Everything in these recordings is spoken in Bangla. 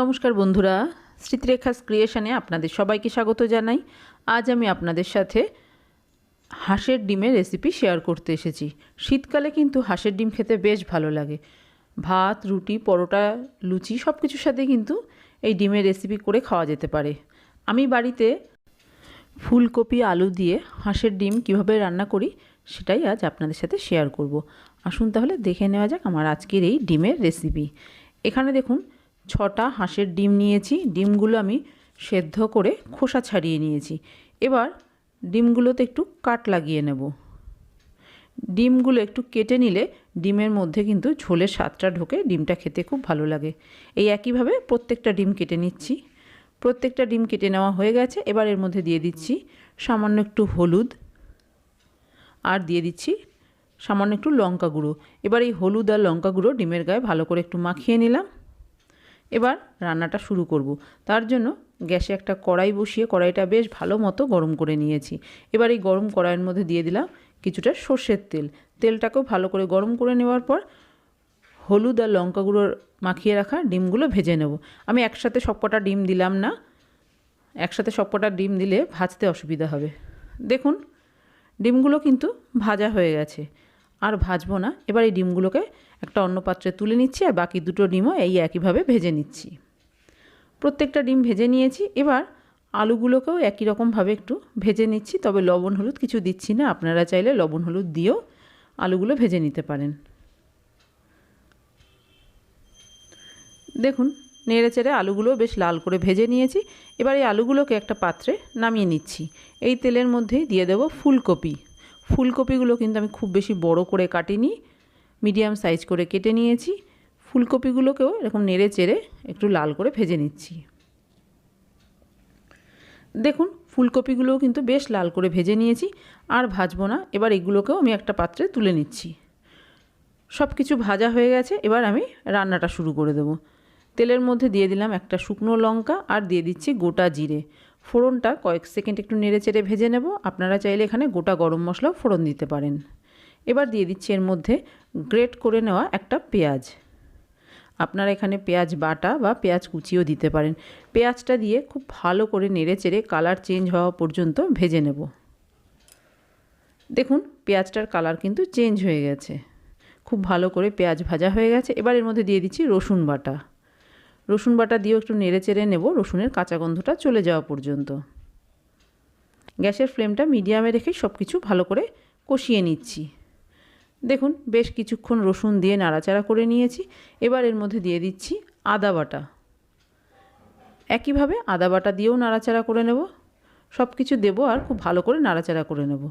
নমস্কার বন্ধুরা, স্মৃতিরেখাস ক্রিয়েশনে আপনাদের সবাইকে স্বাগত জানাই। আজ আমি আপনাদের সাথে হাঁসের ডিমের রেসিপি শেয়ার করতে এসেছি। শীতকালে কিন্তু হাঁসের ডিম খেতে বেশ ভালো লাগে। ভাত, রুটি, পরোটা, লুচি সব কিছুর সাথে কিন্তু এই ডিমের রেসিপি করে খাওয়া যেতে পারে। আমি বাড়িতে ফুলকপি, আলু দিয়ে হাঁসের ডিম কীভাবে রান্না করি সেটাই আজ আপনাদের সাথে শেয়ার করব। আসুন তাহলে দেখে নেওয়া যাক আমার আজকের এই ডিমের রেসিপি এখানে দেখুন ছটা হাঁসের ডিম নিয়েছি। ডিমগুলো আমি সেদ্ধ করে খোসা ছাড়িয়ে নিয়েছি। এবার ডিমগুলোতে একটু কাট লাগিয়ে নেব। ডিমগুলো একটু কেটে নিলে ডিমের মধ্যে কিন্তু ঝোলের স্বাদটা ঢোকে, ডিমটা খেতে খুব ভালো লাগে। এই একইভাবে প্রত্যেকটা ডিম কেটে নিচ্ছি। প্রত্যেকটা ডিম কেটে নেওয়া হয়ে গেছে। এবার এর মধ্যে দিয়ে দিচ্ছি সামান্য একটু হলুদ আর দিয়ে দিচ্ছি সামান্য একটু লঙ্কা গুঁড়ো। এবার এই হলুদ আর লঙ্কা গুঁড়ো ডিমের গায়ে ভালো করে একটু মাখিয়ে নিলাম। এবার রান্নাটা শুরু করব। তার জন্য গ্যাসে একটা কড়াই বসিয়ে কড়াইটা বেশ ভালো মতো গরম করে নিয়েছি। এবার এই গরম কড়াইয়ের মধ্যে দিয়ে দিলাম কিছুটা সর্ষের তেল। তেলটাকেও ভালো করে গরম করে নেওয়ার পর হলুদ আর লঙ্কা গুঁড়ো মাখিয়ে রাখা ডিমগুলো ভেজে নেব। আমি একসাথে সবকটা ডিম দিলাম না। একসাথে সবকটা ডিম দিলে ভাজতে অসুবিধা হবে। দেখুন, ডিমগুলো কিন্তু ভাজা হয়ে গেছে। আর ভাজবো না। এবার এই ডিমগুলোকে একটা অন্য পাত্রে তুলে নিচ্ছি আর বাকি দুটো ডিমও এই একইভাবে ভেজে নিচ্ছি। প্রত্যেকটা ডিম ভেজে নিয়েছি। এবার আলুগুলোকেও একই রকমভাবে একটু ভেজে নিচ্ছি। তবে লবণ, হলুদ কিছু দিচ্ছি না। আপনারা চাইলে লবণ, হলুদ দিয়েও আলুগুলো ভেজে নিতে পারেন। দেখুন, নেড়ে চেড়ে আলুগুলো বেশ লাল করে ভেজে নিয়েছি। এবার এই আলুগুলোকে একটা পাত্রে নামিয়ে নিচ্ছি। এই তেলের মধ্যেই দিয়ে দেবো ফুলকপি। ফুলকপিগুলো কিন্তু আমি খুব বেশি বড় করে কাটিনি, মিডিয়াম সাইজ করে কেটে নিয়েছি। ফুলকপিগুলোকেও এরকম নেড়ে চেড়ে একটু লাল করে ভেজে নিচ্ছি। দেখুন, ফুলকপিগুলোও কিন্তু বেশ লাল করে ভেজে নিয়েছি, আর ভাজবো না। এবার এগুলোকেও আমি একটা পাত্রে তুলে নিচ্ছি। সব কিছু ভাজা হয়ে গেছে, এবার আমি রান্নাটা শুরু করে দেবো। তেলের মধ্যে দিয়ে দিলাম একটা শুকনো লঙ্কা, আর দিয়ে দিচ্ছি গোটা জিরে। ফোড়নটা কয়েক সেকেন্ড একটু নেড়ে চেড়ে ভেজে নেব। আপনারা চাইলে এখানে গোটা গরম মশলাও ফোড়ন দিতে পারেন। এবার দিয়ে দিচ্ছি এর মধ্যে গ্রেট করে নেওয়া একটা পেঁয়াজ। আপনারা এখানে পেঁয়াজ বাটা বা পেঁয়াজ কুচিও দিতে পারেন। পেঁয়াজটা দিয়ে খুব ভালো করে নেড়ে চেড়ে কালার চেঞ্জ হওয়া পর্যন্ত ভেজে নেব। দেখুন, পেঁয়াজটার কালার কিন্তু চেঞ্জ হয়ে গেছে। খুব ভালো করে পেঁয়াজ ভাজা হয়ে গেছে। এবার এর মধ্যে দিয়ে দিচ্ছি রসুন বাটা। রসুন বাটা দিয়েও একটু নেড়ে চেড়ে নেব, রসুনের কাঁচা গন্ধটা চলে যাওয়া পর্যন্ত। গ্যাসের ফ্লেমটা মিডিয়ামে রেখে সব কিছু ভালো করে কষিয়ে নিচ্ছি। দেখুন, বেশ কিছুক্ষণ রসুন দিয়ে নাড়াচাড়া করে নিয়েছি। এবার এর মধ্যে দিয়ে দিচ্ছি আদা বাটা। একইভাবে আদা বাটা দিয়েও নাড়াচাড়া করে নেব। সব কিছু দেবো আর খুব ভালো করে নাড়াচাড়া করে নেব।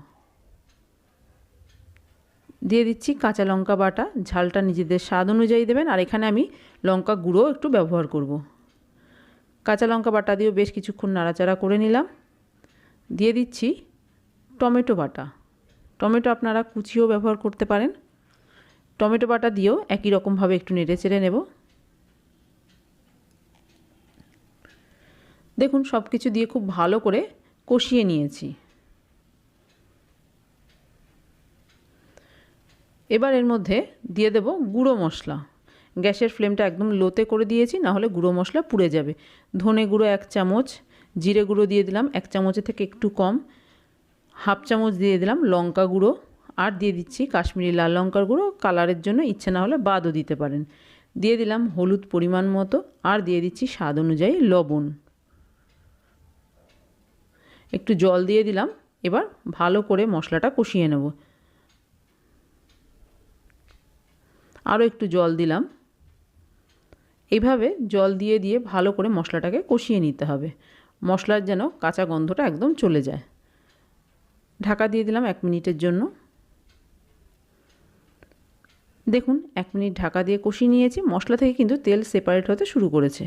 দিয়ে দিচ্ছি কাঁচা লঙ্কা বাটা। ঝালটা নিজেদের স্বাদ অনুযায়ী দেবেন। আর এখানে আমি লঙ্কা গুঁড়ো একটু ব্যবহার করব। কাঁচা লঙ্কা বাটা দিয়েও বেশ কিছুক্ষণ নাড়াচাড়া করে নিলাম। দিয়ে দিচ্ছি টমেটো বাটা। টমেটো আপনারা কুচিও ব্যবহার করতে পারেন। টমেটো বাটা দিয়েও একই রকমভাবে একটু নেড়ে চেড়ে নেব। দেখুন সব কিছু দিয়ে খুব ভালো করে কষিয়ে নিয়েছি। এবার এর মধ্যে দিয়ে দেব গুঁড়ো মশলা। গ্যাসের ফ্লেমটা একদম লোতে করে দিয়েছি না হলে গুঁড়ো মশলা পুড়ে যাবে। ধনে গুঁড়ো এক চামচ, জিরে গুঁড়ো দিয়ে দিলাম এক চামচের থেকে একটু কম, হাফ চামচ দিয়ে দিলাম লঙ্কা গুঁড়ো, আর দিয়ে দিচ্ছি কাশ্মীরি লাল লঙ্কার গুঁড়ো। কালারের জন্য ইচ্ছে না হলে বাদও দিতে পারেন। দিয়ে দিলাম হলুদ পরিমাণ মতো, আর দিয়ে দিচ্ছি স্বাদ অনুযায়ী লবণ। একটু জল দিয়ে দিলাম, এবার ভালো করে মশলাটা কষিয়ে নেব। আরও একটু জল দিলাম। এইভাবে জল দিয়ে দিয়ে ভালো করে মশলাটাকে কষিয়ে নিতে হবে। মশলার যেন কাঁচা গন্ধটা একদম চলে যায়। ঢাকা দিয়ে দিলাম এক মিনিটের জন্য। দেখুন, এক মিনিট ঢাকা দিয়ে কষিয়ে নিয়েছি। মশলা থেকে কিন্তু তেল সেপারেট হতে শুরু করেছে।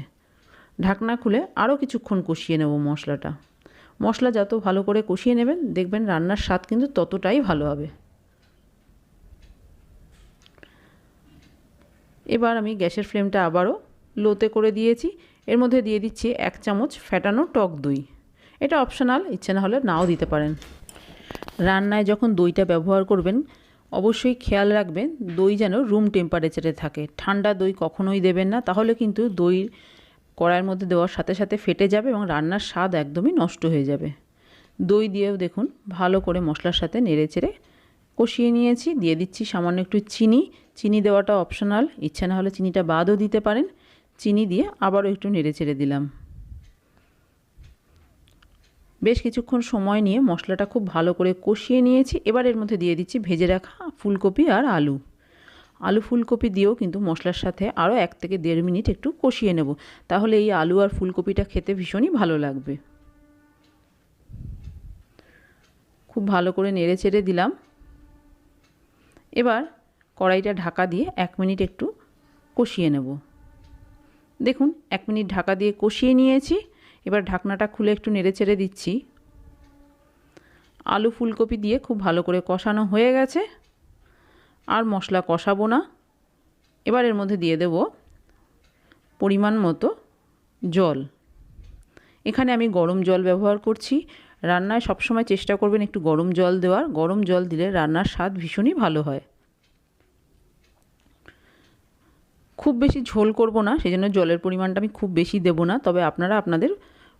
ঢাকনা খুলে আরও কিছুক্ষণ কষিয়ে নেব মশলাটা। মশলা যত ভালো করে কষিয়ে নেবেন, দেখবেন রান্নার স্বাদ কিন্তু ততটাই ভালো হবে। এবার আমি গ্যাসের ফ্লেমটা আবারও লোতে করে দিয়েছি। এর মধ্যে দিয়ে দিচ্ছি এক চামচ ফ্যাটানো টক দই। এটা অপশনাল, ইচ্ছে না হলে নাও দিতে পারেন। রান্নায় যখন দইটা ব্যবহার করবেন, অবশ্যই খেয়াল রাখবেন দই যেন রুম টেম্পারেচারে থাকে। ঠান্ডা দই কখনোই দেবেন না, তাহলে কিন্তু দই কড়াইয়ের মধ্যে দেওয়ার সাথে সাথে ফেটে যাবে এবং রান্নার স্বাদ একদমই নষ্ট হয়ে যাবে। দই দিয়েও দেখুন ভালো করে মশলার সাথে নেড়ে চেড়ে কষিয়ে নিয়েছি, দিয়ে দিচ্ছি সামান্য একটু চিনি। চিনি দেওয়াটা অপশনাল ইচ্ছা না হলে চিনিটা বাদও দিতে পারেন। চিনি দিয়ে আবারও একটু নেড়ে চেড়ে দিলাম। বেশ কিছুক্ষণ সময় নিয়ে মশলাটা খুব ভালো করে কষিয়ে নিয়েছি। এবার এর মধ্যে দিয়ে দিচ্ছি ভেজে রাখা ফুলকপি আর আলু। আলু ফুলকপি দিয়েও কিন্তু মশলার সাথে আরও এক থেকে দেড় মিনিট একটু কষিয়ে নেব। তাহলে এই আলু আর ফুলকপিটা খেতে ভীষণই ভালো লাগবে। খুব ভালো করে নেড়ে চেড়ে দিলাম। এবার কড়াইটা ঢাকা দিয়ে এক মিনিট একটু কষিয়ে নেব। দেখুন, এক মিনিট ঢাকা দিয়ে কষিয়ে নিয়েছি। এবার ঢাকনাটা খুলে একটু নেড়ে চেড়ে দিচ্ছি। আলু ফুলকপি দিয়ে খুব ভালো করে কষানো হয়ে গেছে। আর মশলা কষাবো না। এবার এর মধ্যে দিয়ে দেব পরিমাণ মতো জল। এখানে আমি গরম জল ব্যবহার করছি। রান্নায় সবসময় চেষ্টা করবেন একটু গরম জল দেওয়ার। গরম জল দিলে রান্নার স্বাদ ভীষণই ভালো হয়। খুব বেশি ঝোল করব না সেই জন্য জলের পরিমাণটা আমি খুব বেশি দেব না, তবে আপনারা আপনাদের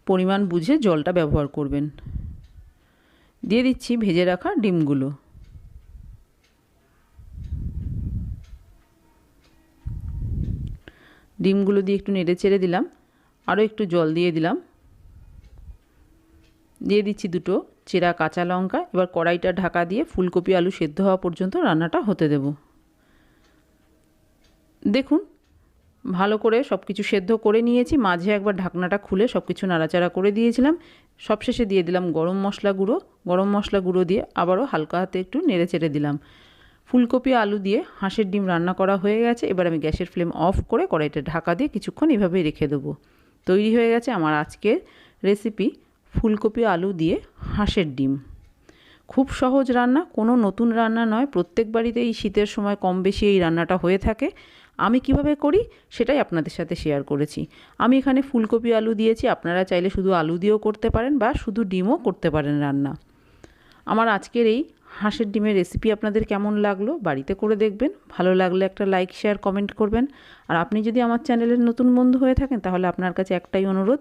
পরিমাণ বুঝে জলটা ব্যবহার করবেন। দিয়ে দিচ্ছি ভেজে রাখা ডিমগুলো। ডিমগুলো দিয়ে একটু নেড়ে চেড়ে দিলাম। আরও একটু জল দিয়ে দিলাম। দিয়ে দিচ্ছি দুটো চেরা কাঁচা লঙ্কা, এবার কড়াইটা ঢাকা দিয়ে ফুলকপি আলু সেদ্ধ হওয়া পর্যন্ত রান্নাটা হতে দেব। দেখুন, ভালো করে সব কিছু সেদ্ধ করে নিয়েছি, মাঝে একবার ঢাকনাটা খুলে সব কিছু নাড়াচাড়া করে দিয়েছিলাম। সবশেষে দিয়ে দিলাম গরম মশলা গুঁড়ো, গরম মশলা গুঁড়ো দিয়ে আবারও হালকা হাতে একটু নেড়ে চেড়ে দিলাম। ফুলকপি আলু দিয়ে হাঁসের ডিম রান্না করা হয়ে গেছে, এবার আমি গ্যাসের ফ্লেম অফ করে কড়াইটা ঢাকা দিয়ে কিছুক্ষণ এভাবেই রেখে দেবো। তৈরি হয়ে গেছে আমার আজকের রেসিপি। ফুলকপি, আলু দিয়ে হাঁসের ডিম। খুব সহজ রান্না, কোনো নতুন রান্না নয়। প্রত্যেক বাড়িতে এই শীতের সময় কম বেশি এই রান্নাটা হয়ে থাকে। আমি কীভাবে করি সেটাই আপনাদের সাথে শেয়ার করেছি। আমি এখানে ফুলকপি, আলু দিয়েছি। আপনারা চাইলে শুধু আলু দিয়েও করতে পারেন বা শুধু ডিমও করতে পারেন রান্না। আমার আজকের এই হাঁসের ডিমের রেসিপি আপনাদের কেমন লাগল বাড়িতে করে দেখবেন। ভালো লাগলে একটা লাইক শেয়ার কমেন্ট করবেন। আর আপনি যদি আমার চ্যানেলের নতুন বন্ধু হয়ে থাকেন তাহলে আপনার কাছে একটাই অনুরোধ